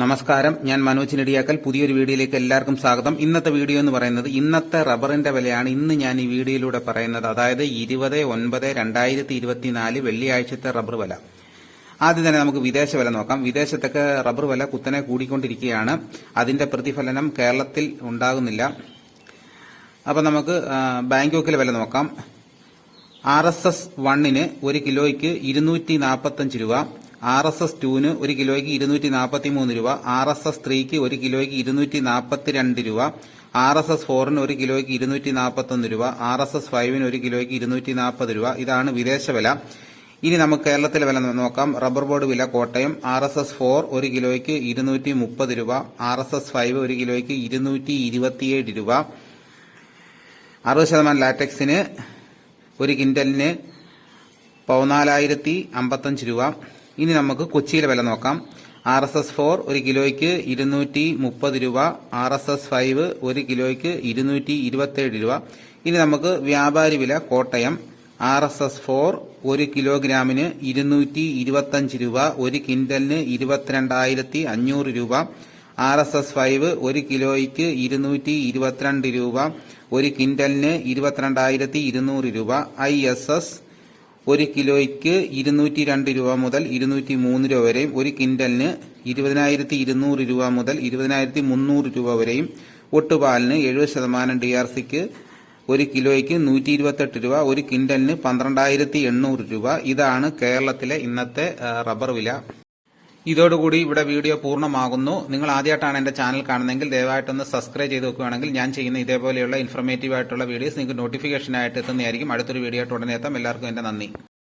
നമസ്കാരം. ഞാൻ മനോജ് നെടിയാക്കൽ. പുതിയൊരു വീഡിയോയിലേക്ക് എല്ലാവർക്കും സ്വാഗതം. ഇന്നത്തെ വീഡിയോ എന്ന് പറയുന്നത് ഇന്നത്തെ റബ്ബറിന്റെ വിലയാണ് ഇന്ന് ഞാൻ ഈ വീഡിയോയിലൂടെ പറയുന്നത്. അതായത് ഇരുപത് ഒൻപത് രണ്ടായിരത്തി ഇരുപത്തിനാല് വെള്ളിയാഴ്ചത്തെ റബ്ബർ വില. ആദ്യം തന്നെ നമുക്ക് വിദേശ വില നോക്കാം. വിദേശത്തൊക്കെ റബ്ബർ വില കുത്തനെ കൂടിക്കൊണ്ടിരിക്കുകയാണ്. അതിന്റെ പ്രതിഫലനം കേരളത്തിൽ ഉണ്ടാകുന്നില്ല. അപ്പൊ നമുക്ക് ബാങ്കോക്കിലെ വില നോക്കാം. ആർ എസ് എസ് വണ്ണിന് ഒരു കിലോയ്ക്ക് ഇരുന്നൂറ്റി നാൽപ്പത്തഞ്ച് രൂപ. ആർ എസ് എസ് ടുവിന് ഒരു കിലോയ്ക്ക് ഇരുന്നൂറ്റി നാൽപ്പത്തി മൂന്ന് രൂപ ആർ എസ് എസ് ത്രീക്ക് ഒരു കിലോയ്ക്ക് ഇരുന്നൂറ്റി നാൽപ്പത്തി രണ്ട് രൂപ ആർ എസ് എസ് ഫോറിന് ഒരു കിലോയ്ക്ക് ഇരുന്നൂറ്റി നാൽപ്പത്തൊന്ന് രൂപ ആർ എസ് എസ് ഫൈവിന് ഒരു കിലോയ്ക്ക് ഇരുന്നൂറ്റി നാൽപ്പത് രൂപ. ഇതാണ് വിദേശ വില. ഇനി നമുക്ക് കേരളത്തിലെ വില നോക്കാം. റബ്ബർ ബോർഡ് വില Kottayam R S S four ഒരു കിലോയ്ക്ക് ഇരുന്നൂറ്റി മുപ്പത് രൂപ ആർ എസ് എസ് ഫൈവ് ഒരു കിലോയ്ക്ക് ഇരുന്നൂറ്റി ഇരുപത്തിയേഴ് രൂപ. അറുപത് ശതമാനം ലാറ്റക്സിന് ഒരു കിൻഡലിന് പതിനാലായിരത്തി അമ്പത്തഞ്ച് രൂപ. ഇനി നമുക്ക് കൊച്ചിയിലെ വില നോക്കാം. ആർ എസ് എസ് ഫോർ ഒരു കിലോയ്ക്ക് ഇരുന്നൂറ്റി മുപ്പത് രൂപ. ആർ എസ് എസ് ഫൈവ് ഒരു കിലോയ്ക്ക് ഇരുന്നൂറ്റി ഇരുപത്തിയേഴ് രൂപ. ഇനി നമുക്ക് വ്യാപാരി വില Kottayam. R S S four ഒരു കിലോഗ്രാമിന് ഇരുന്നൂറ്റി ഇരുപത്തഞ്ച് രൂപ. ഒരു കിൻഡലിന് ഇരുപത്തിരണ്ടായിരത്തി അഞ്ഞൂറ് രൂപ. ആർ എസ് എസ് ഫൈവ് ഒരു കിലോയ്ക്ക് ഇരുന്നൂറ്റി ഇരുപത്തിരണ്ട് രൂപ. ഒരു കിൻഡലിന് ഇരുപത്തിരണ്ടായിരത്തി ഇരുന്നൂറ് രൂപ. ഐ എസ് എസ് ഒരു കിലോയ്ക്ക് ഇരുന്നൂറ്റി രണ്ട് രൂപ മുതൽ ഇരുന്നൂറ്റി മൂന്ന് രൂപ വരെയും ഒരു കിൻഡലിന് ഇരുപതിനായിരത്തി ഇരുന്നൂറ് രൂപ മുതൽ ഇരുപതിനായിരത്തി മുന്നൂറ് രൂപ വരെയും ഒട്ടുപാലിന് എഴുപത് ശതമാനം ഡി ആർ സിക്ക് ഒരു കിലോയ്ക്ക് നൂറ്റി ഇരുപത്തെട്ട് രൂപ ഒരു കിൻഡലിന് പന്ത്രണ്ടായിരത്തി എണ്ണൂറ് രൂപ. ഇതാണ് കേരളത്തിലെ ഇന്നത്തെ റബ്ബർ വില. ഇതോടുകൂടി ഇവിടെ വീഡിയോ പൂർണമാകുന്നു. നിങ്ങൾ ആദ്യമായിട്ടാണ് എന്റെ ചാനൽ കാണുന്നതെങ്കിൽ ദയവായിട്ടൊന്ന് സബ്സ്ക്രൈബ് ചെയ്ത് വെക്കുകയാണെങ്കിൽ ഞാൻ ചെയ്യുന്ന ഇതേപോലെയുള്ള ഇൻഫർമേറ്റീവ് ആയിട്ടുള്ള വീഡിയോസ് നിങ്ങൾക്ക് നോട്ടിഫിക്കേഷനായിട്ട് എത്തുന്നതായിരിക്കും. അടുത്തൊരു വീഡിയോ ആയിട്ട് ഉടനെ എത്താം. എല്ലാവർക്കും എന്റെ നന്ദി.